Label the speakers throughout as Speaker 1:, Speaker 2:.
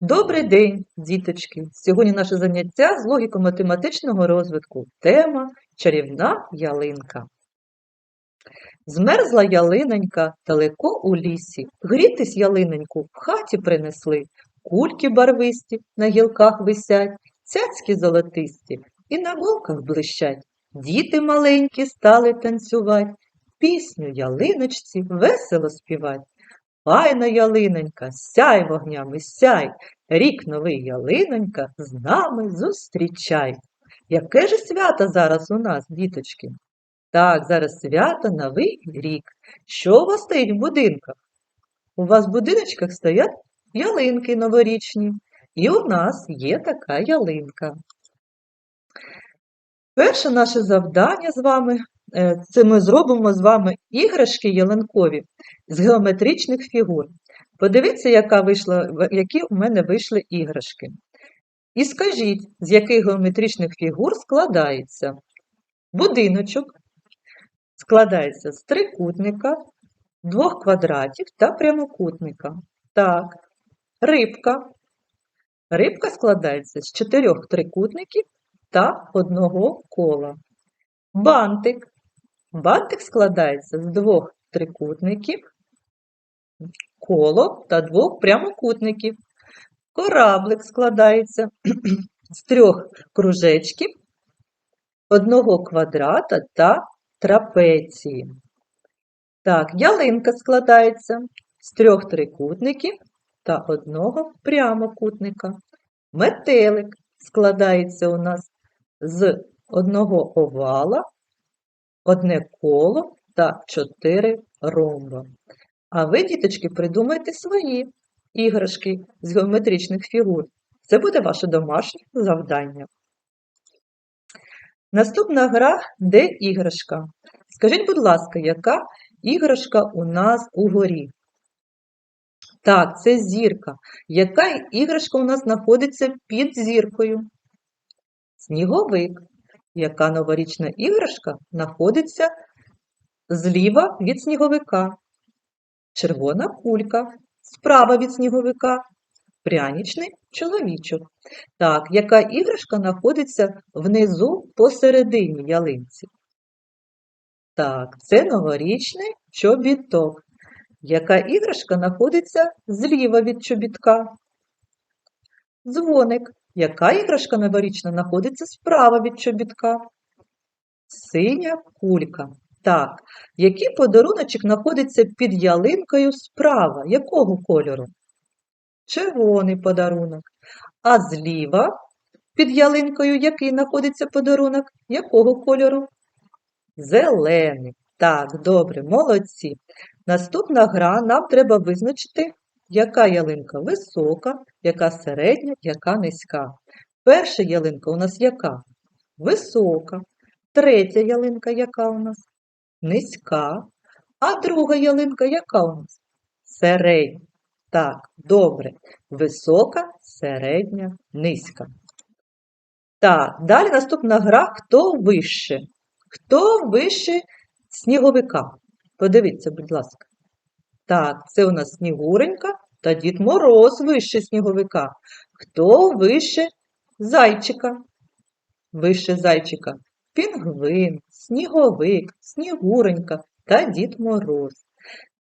Speaker 1: Добрий день, діточки! Сьогодні наше заняття з логіко-математичного розвитку. Тема чарівна ялинка. Змерзла ялинонька далеко у лісі. Грітись ялиноньку в хаті принесли. Кульки барвисті на гілках висять, цяцьки золотисті і на голках блищать. Діти маленькі стали танцювать, пісню ялиночці весело співать. Файна ялинонька, сяй вогнями, сяй, рік новий ялинонька з нами зустрічай. Яке ж свято зараз у нас, діточки? Так, зараз свято Новий рік. Що у вас стоїть в будинках? У вас в будиночках стоять ялинки новорічні, і у нас є така ялинка. Перше наше завдання з вами це ми зробимо з вами іграшки ялинкові з геометричних фігур. Подивіться, яка вийшла, які у мене вийшли іграшки. І скажіть, з яких геометричних фігур складається будиночок, складається з трикутника, двох квадратів та прямокутника. Так, рибка. Рибка складається з чотирьох трикутників та одного кола. Бантик. Бантик складається з двох трикутників, коло та двох прямокутників. Кораблик складається з трьох кружечків, одного квадрата та трапеції. Так, ялинка складається з трьох трикутників та одного прямокутника. Метелик складається у нас з одного овала, одне коло та чотири ромба. А ви, діточки, придумайте свої іграшки з геометричних фігур. Це буде ваше домашнє завдання. Наступна гра де іграшка? Скажіть, будь ласка, яка іграшка у нас угорі? Так, це зірка. Яка іграшка у нас знаходиться під зіркою? Сніговик. Яка новорічна іграшка знаходиться зліва від сніговика? Червона кулька. Справа від сніговика. Прянічний чоловічок. Так, яка іграшка знаходиться внизу посередині ялинці? Так, це новорічний чобіток. Яка іграшка знаходиться зліва від чобітка? Дзвоник. Яка іграшка новорічна знаходиться справа від чобітка? Синя кулька. Так, який подаруночок знаходиться під ялинкою справа? Якого кольору? Червоний подарунок. А зліва під ялинкою який знаходиться подарунок? Якого кольору? Зелений. Так, добре, молодці. Наступна гра нам треба визначити, яка ялинка висока, яка середня, яка низька. Перша ялинка у нас яка? Висока. Третя ялинка яка у нас? Низька. А друга ялинка яка у нас? Середня. Так, добре. Висока, середня, низька. Так, далі наступна гра Хто вище? Хто вище сніговика? Подивіться, будь ласка. Так, це у нас Снігуренька та Дід Мороз вище сніговика. Хто вище зайчика? Вище зайчика. Пінгвин, сніговик, снігуренька та Дід Мороз.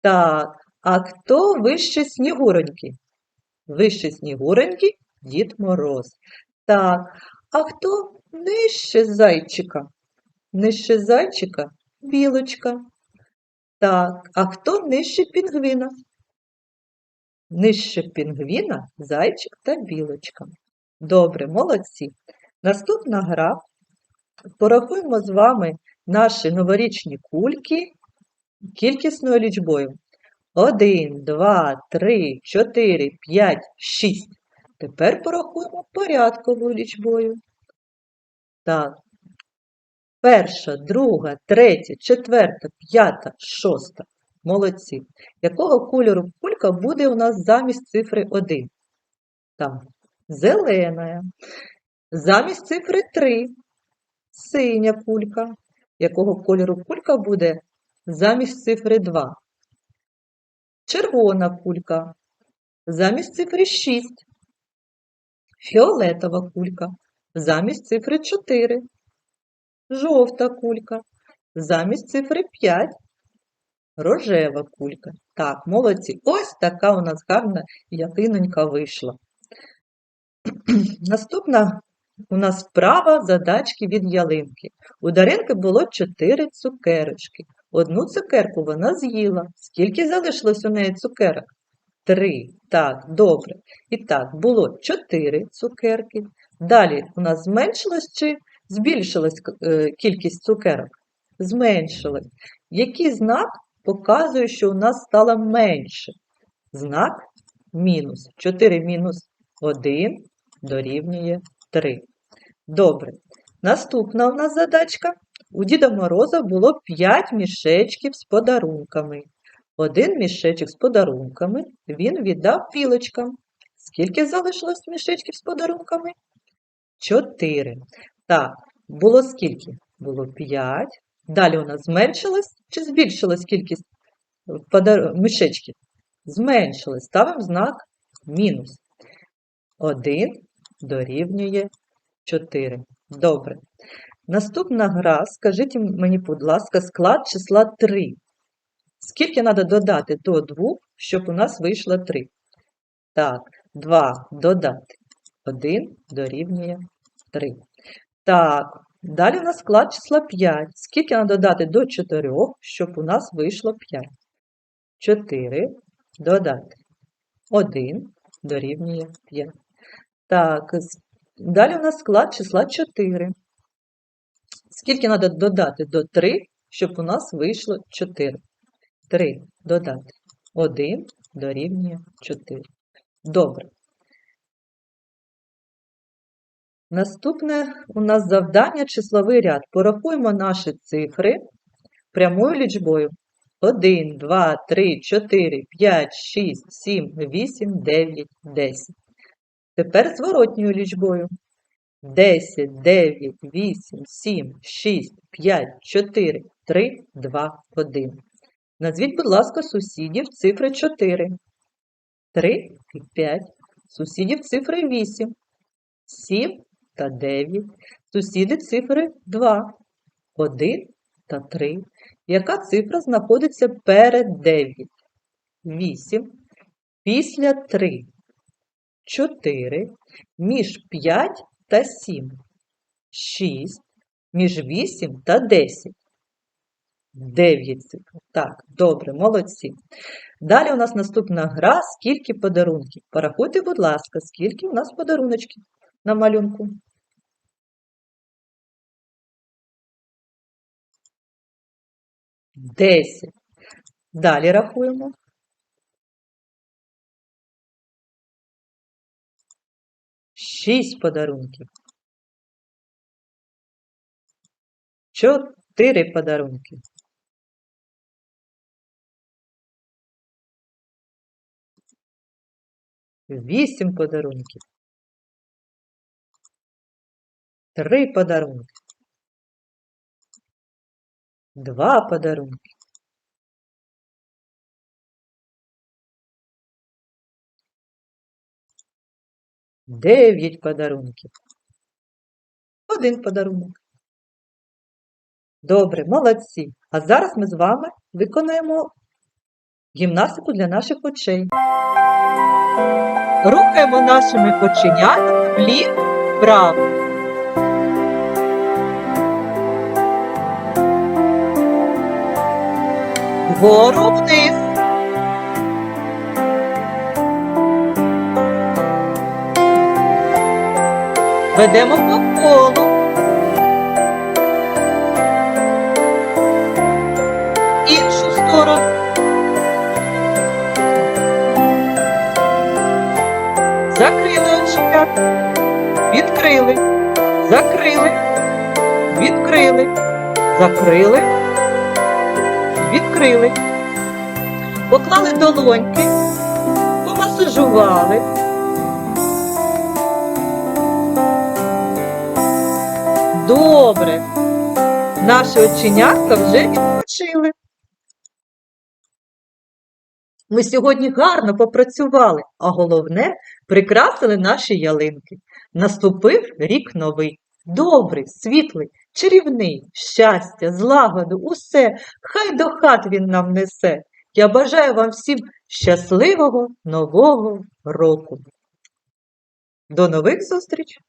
Speaker 1: Так, а хто вище снігуреньки? Вище снігуреньки Дід Мороз. Так, а хто нижче зайчика? Нижче зайчика білочка. Так, а хто нижче пінгвіна? Нижче пінгвіна зайчик та білочка. Добре, молодці. Наступна гра. Порахуємо з вами наші новорічні кульки кількісною лічбою. 1, 2, 3, 4, 5, 6. Тепер порахуємо порядковою лічбою. Так. Перша, друга, третя, четверта, п'ята, шоста. Молодці. Якого кольору кулька буде у нас замість цифри 1? Там. Зелена. Замість цифри 3. Синя кулька. Якого кольору кулька буде замість цифри 2? Червона кулька. Замість цифри 6. Фіолетова кулька. Замість цифри 4. Жовта кулька. Замість цифри 5. Рожева кулька. Так, молодці. Ось така у нас гарна ялинонька вийшла. Наступна у нас вправа задачки від ялинки. У Даринки було 4 цукерочки. Одну цукерку вона з'їла. Скільки залишилось у неї цукерок? Три. Так, добре. І так, було 4 цукерки. Далі у нас зменшилось чи збільшилась е, кількість цукерок? Зменшилось. Який знак показує, що у нас стало менше? Знак мінус. 4 мінус 1 дорівнює 3. Добре. Наступна у нас задачка. У Діда Мороза було 5 мішечків з подарунками. Один мішечок з подарунками він віддав білочкам. Скільки залишилось мішечків з подарунками? Чотири. Так, було скільки? Було 5. Далі у нас зменшилась чи збільшилась кількість подар... мішечків? Зменшилась. Ставимо знак мінус. 1 дорівнює 4. Добре. Наступна гра, скажіть мені, будь ласка, склад числа 3. Скільки треба додати до 2, щоб у нас вийшло 3? Так, 2 додати. 1 дорівнює 3. Так, далі у нас склад числа 5. Скільки треба додати до 4, щоб у нас вийшло 5? 4 додати. 1 дорівнює 5. Так, далі у нас склад числа 4. Скільки треба додати до 3, щоб у нас вийшло 4? 3 додати. 1 дорівнює 4. Добре. Наступне у нас завдання числовий ряд. Порахуємо наші цифри прямою лічбою. 1, 2, 3, 4, 5, 6, 7, 8, 9, 10. Тепер зворотньою лічбою. 10, 9, 8, 7, 6, 5, 4, 3, 2, 1. Назвіть, будь ласка, сусідів цифри 4, 3 і 5. Сусідів цифри 8, 7 та 9. Сусіди цифри 2, 1 та 3. Яка цифра знаходиться перед 9? 8. Після 3. 4. Між 5 та 7. 6. Між 8 та 10. 9 цифр. Так, добре, молодці. Далі у нас наступна гра «Скільки подарунків?». Порахуйте, будь ласка, скільки у нас подаруночків на малюнку. Десять. Далі рахуємо. Шість подарунків. Чотири подарунки. Вісім подарунків. Три подарунки. Два подарунки. Дев'ять подарунків. Один подарунок. Добре, молодці. А зараз ми з вами виконаємо гімнастику для наших очей. Рухаємо нашими оченятами вліво, вправо. Вгору вниз. Ведемо по колу. Іншу сторону. Закрили оченята. Відкрили. Закрили. Відкрили. Закрили. Відкрили. Поклали долоньки. Помасажували. Добре. Наші оченятка вже відпочили. Ми сьогодні гарно попрацювали, а головне прикрасили наші ялинки. Наступив рік новий, добрий, світлий, чарівний, щастя, злагоду, усе, хай до хат він нам несе. Я бажаю вам всім щасливого нового року. До нових зустріч!